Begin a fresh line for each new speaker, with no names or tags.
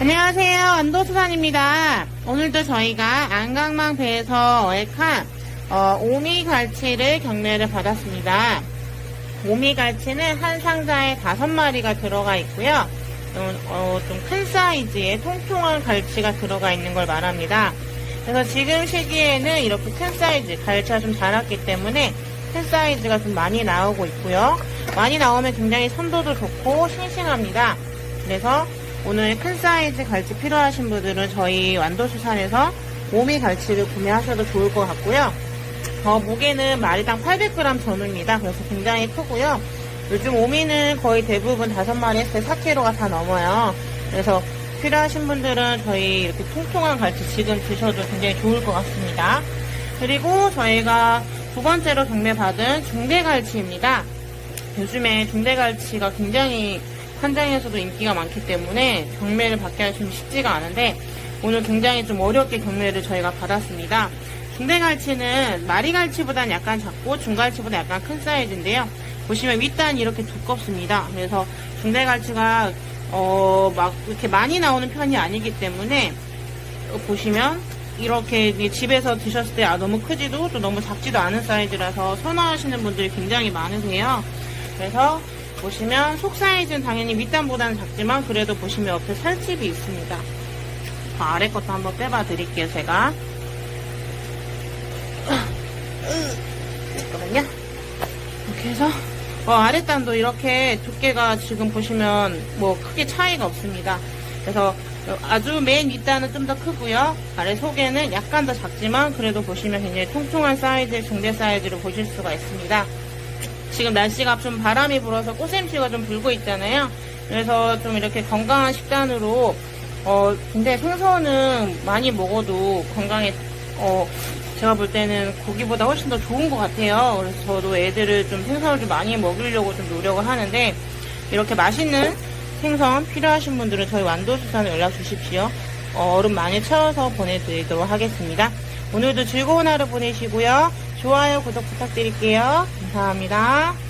안녕하세요. 안도수산입니다. 오늘도 저희가 안강망 배에서 어획한 어, 오미갈치를 경매를 받았습니다. 오미갈치는 한 상자에 다섯 마리가 들어가 있고요. 어, 좀큰 사이즈의 통통한 갈치가 들어가 있는 걸 말합니다. 그래서 지금 시기에는 이렇게 큰 사이즈, 갈치가 좀 자랐기 때문에 큰 사이즈가 좀 많이 나오고 있고요. 많이 나오면 굉장히 선도도 좋고 싱싱합니다. 그래서 오늘 큰 사이즈 갈치 필요하신 분들은 저희 완도수산에서 오미 갈치를 구매하셔도 좋을 것 같고요. 어, 무게는 마리당 800g 전후입니다. 그래서 굉장히 크고요. 요즘 오미는 거의 대부분 5마리 했을 때 4kg가 다 넘어요. 그래서 필요하신 분들은 저희 이렇게 통통한 갈치 지금 드셔도 굉장히 좋을 것 같습니다. 그리고 저희가 두 번째로 경매받은 중대갈치입니다. 요즘에 중대갈치가 굉장히 한장에서도 인기가 많기 때문에 경매를 받기가 좀 쉽지가 않은데 오늘 굉장히 좀 어렵게 경매를 저희가 받았습니다. 중대갈치는 마리갈치보다는 약간 작고 중갈치보다 약간 큰 사이즈인데요. 보시면 윗단이 이렇게 두껍습니다. 그래서 중대갈치가 어, 막 이렇게 많이 나오는 편이 아니기 때문에 어, 보시면 이렇게 집에서 드셨을 때 아, 너무 크지도 또 너무 작지도 않은 사이즈라서 선호하시는 분들이 굉장히 많으세요. 그래서 보시면 속 사이즈는 당연히 윗단보다는 작지만 그래도 보시면 옆에 살집이 있습니다. 그 아래 것도 한번 빼봐 드릴게요, 제가. 잠깐만요. 이렇게 해서 어, 아랫단도 이렇게 두께가 지금 보시면 뭐 크게 차이가 없습니다. 그래서 아주 맨 윗단은 좀 더 크고요. 아래 속에는 약간 더 작지만 그래도 보시면 굉장히 통통한 사이즈의 중대 사이즈로 보실 수가 있습니다. 지금 날씨가 좀 바람이 불어서 꽃샘추가 좀 불고 있잖아요. 그래서 좀 이렇게 건강한 식단으로 어 근데 생선은 많이 먹어도 건강에 어 제가 볼 때는 고기보다 훨씬 더 좋은 것 같아요. 그래서 저도 애들을 좀 생선을 좀 많이 먹이려고 좀 노력을 하는데 이렇게 맛있는 생선 필요하신 분들은 저희 완도수산에 연락 주십시오. 어, 얼음 많이 채워서 보내드리도록 하겠습니다. 오늘도 즐거운 하루 보내시고요. 좋아요, 구독 부탁드릴게요. 감사합니다.